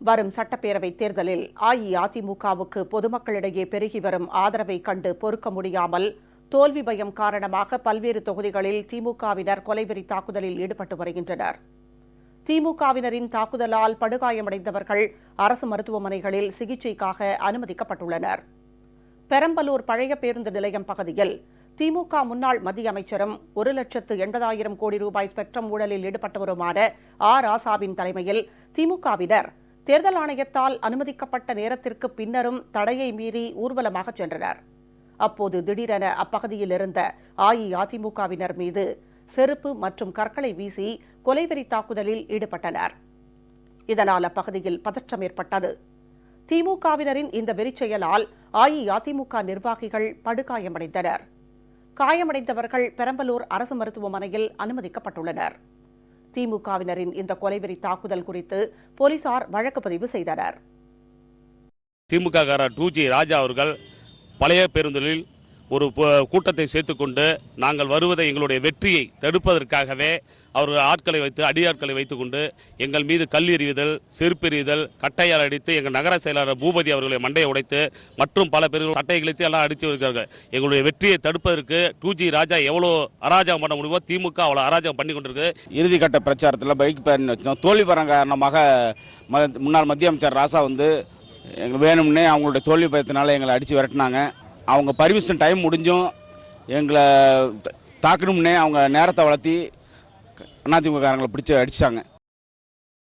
வரும் சட்டப்பேரவைத் தேர்தலில் அஇஅதிமுகவுக்கு பொதுமக்களிடையே பெருகி வரும் ஆதரவை கண்டு பொறுக்க முடியாமல் தோல்வி பயம் காரணமாக பல்வேறு தொகுதிகளில் திமுகவினர் கொலைவெறி தாக்குதலில் ஈடுபட்டு வருகின்றனர். திமுகவினரின் தாக்குதலால் படுகாயமடைந்தவர்கள் அரசு மருத்துவமனைகளில் சிகிச்சைக்காக அனுமதிக்கப்பட்டுள்ளனர். பெரம்பலூர் பழைய பேருந்து நிலையம் பகுதியில் திமுக முன்னாள் மத்திய அமைச்சரும் ஒரு லட்சத்து எண்பதாயிரம் கோடி ரூபாய் ஸ்பெக்ட்ரம் ஊழலில் ஈடுபட்டவருமான ஆ ராசாவின் தலைமையில் திமுகவினர் தேர்தல் ஆணையத்தால் அனுமதிக்கப்பட்ட நேரத்திற்கு பின்னரும் தடையை மீறி ஊர்வலமாக சென்றனர். அப்போது திடீரென அப்பகுதியில் இருந்த அஇஅதிமுகவினர் மீது செருப்பு மற்றும் கற்களை வீசி கொலைவெறி தாக்குதலில் ஈடுபட்டனர். இதனால் அப்பகுதியில் பதற்றம் ஏற்பட்டது. திமுகவினரின் இந்த வெறிச்செயலால் அஇஅதிமுக நிர்வாகிகள் படுகாயமடைந்தனர். காயமடைந்தவர்கள் பெரம்பலூர் அரசு மருத்துவமனையில் அனுமதிக்கப்பட்டுள்ளனர். திமுகவினரின் இந்த கொலைவெறி தாக்குதல் குறித்து போலீசார் வழக்கு பதிவு செய்தனர். திமுக காரர் டூ ஜி ராஜா அவர்கள் பழைய பேருந்துகளில் ஒரு கூட்டத்தை சேர்த்துக்கொண்டு நாங்கள் வருவதை எங்களுடைய வெற்றியை தடுப்பதற்காகவே அவர்கள் ஆட்களை வைத்து அடியாட்களை வைத்துக்கொண்டு எங்கள் மீது கல் எறிவுதல் செருப்பெறிதல் கட்டையால் அடித்து எங்கள் நகர செயலாளர் பூபதி அவர்களை மண்டையை உடைத்து மற்றும் பல பேர்கள் சட்டை கிழித்து எல்லாம் அடித்து வருகிறார்கள். எங்களுடைய வெற்றியை தடுப்பதற்கு டூ ஜி ராஜா எவ்வளோ அராஜகம் பண்ண முடியுமோ திமுக அவ்வளோ அராஜகம் பண்ணி கொண்டிருக்கு இறுதிக்கட்ட பிரச்சாரத்தில் பைக் பேரணி வச்சோம். தோல்வி பரம் காரணமாக ம- முன்னாள் மத்திய அமைச்சர் ராசா வந்து எங்களுக்கு வேணும்னே அவங்களுடைய தோல்வி பயத்தினால எங்களை அடித்து விரட்டினாங்க. அவங்க பர்மிஷன் டைம் முடிஞ்சும் எங்களை த- தாக்கணும்னே அவங்க நேரத்தை வளர்த்தி அதிமுககாரங்களை பிடிச்சி அடித்தாங்க